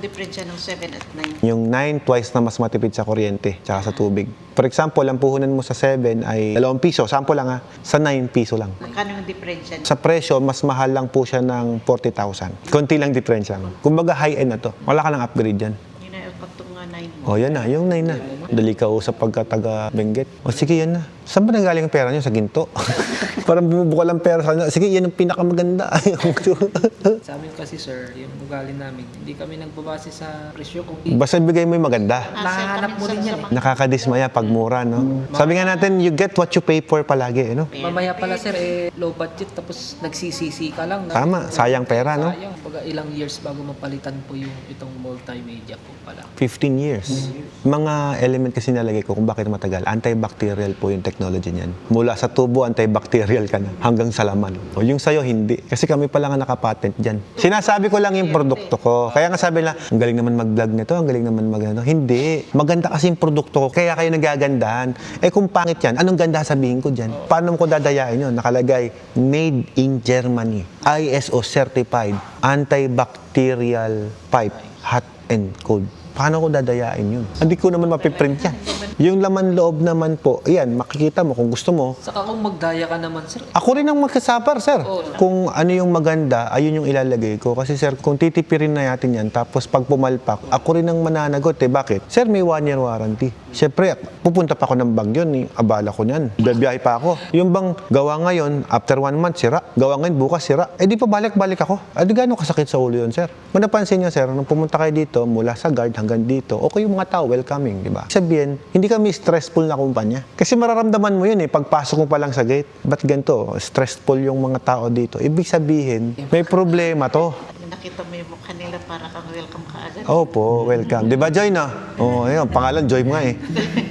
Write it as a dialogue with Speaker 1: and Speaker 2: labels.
Speaker 1: diferensya ng 7 at 9?
Speaker 2: Yung 9, twice na mas matipid sa kuryente tsaka sa tubig. For example, ang puhunan mo sa 7 ay 2 piso. Sample lang ha. Sa 9 piso lang.
Speaker 1: Magkano yung diferensya?
Speaker 2: Sa presyo, mas mahal lang po siya ng 40,000. Konti lang difference lang. Kumbaga high-end na to. Wala ka lang upgrade dyan.
Speaker 1: Yun na yung pagtong nga 9 mo.
Speaker 2: O yan na, yung 9 na. Dali ka usap pagka taga Benguet. O sige, yan na. Saan ba nanggaling ang pera niyo? Sa ginto? Parang bumubuka lang pera sa kanya. Sige, yan ang pinakamaganda.
Speaker 3: Sa amin kasi sir, yung ugali namin, hindi kami nagbabase sa presyo kung
Speaker 2: Basta bigay mo yung maganda.
Speaker 3: Nahanap mo rin yan eh.
Speaker 2: Nakakadismaya pag mura, no? Sabi nga natin, you get what you pay for palagi, eh, no?
Speaker 3: Mamaya pala sir, eh, low budget tapos nagsisisi ka lang. na-
Speaker 2: Tama, sayang pera, no?
Speaker 3: Sayang. Baga ilang years bago mapalitan po yung itong multimedia po pala.
Speaker 2: 15 years. Mga element kasi nalagay ko kung bakit matagal. Antibacterial po yung technology niyan. Mula sa tubo, antibacterial ka na. Hanggang sa laman. O yung sa'yo, hindi. Kasi kami pala nga nakapatent dyan. Sinasabi ko lang yung produkto ko. Kaya nga sabi nila, ang galing naman mag-vlog nito, ang galing naman mag ano. Hindi. Maganda kasi yung produkto ko. Kaya kayo nagagandahan. Eh kung pangit yan, anong ganda sabihin ko dyan? Paano ko dadayain yun? Nakalagay, made in Germany. ISO certified. Antibacterial pipe. Hot and cold. Paano ko dadayain yun? Hindi ko naman mapiprint yan. Yung laman loob naman po, ayan, makikita mo kung gusto mo.
Speaker 3: Saka kung magdaya ka naman sir,
Speaker 2: Ako rin ang magkasapar, sir. Kung ano yung maganda, ayun yung ilalagay ko. Kasi sir, kung titipirin na natin yan, tapos pag pumalpak, ako rin ang mananagot eh. Bakit? Sir, may one year warranty. Siyempre, pupunta pa ako ng bagyo, ni abala ko niyan. Bibiyahe pa ako. Yung bang gawa ngayon, after one month, sira. Gawa ngayon, bukas, sira. Eh di pa balik-balik ako. Eh di gano'ng kasakit sa ulo yun, sir? Kung napansin niyo, sir, nung pumunta kayo dito, mula sa guard hanggang dito, okay yung mga tao, welcoming, di ba? Sabihin, hindi kami stressful na kumpanya. Kasi mararamdaman mo yun eh, pagpasok mo pa lang sa gate. Ba't ganito? Stressful yung mga tao dito. Ibig sabihin, may problema to.
Speaker 1: Nakita mo yung mukha nila, para kang welcome ka agad.
Speaker 2: Opo, welcome. Di ba, Joy, no? Oo, oh, ayun, pangalan, Joy mo nga eh.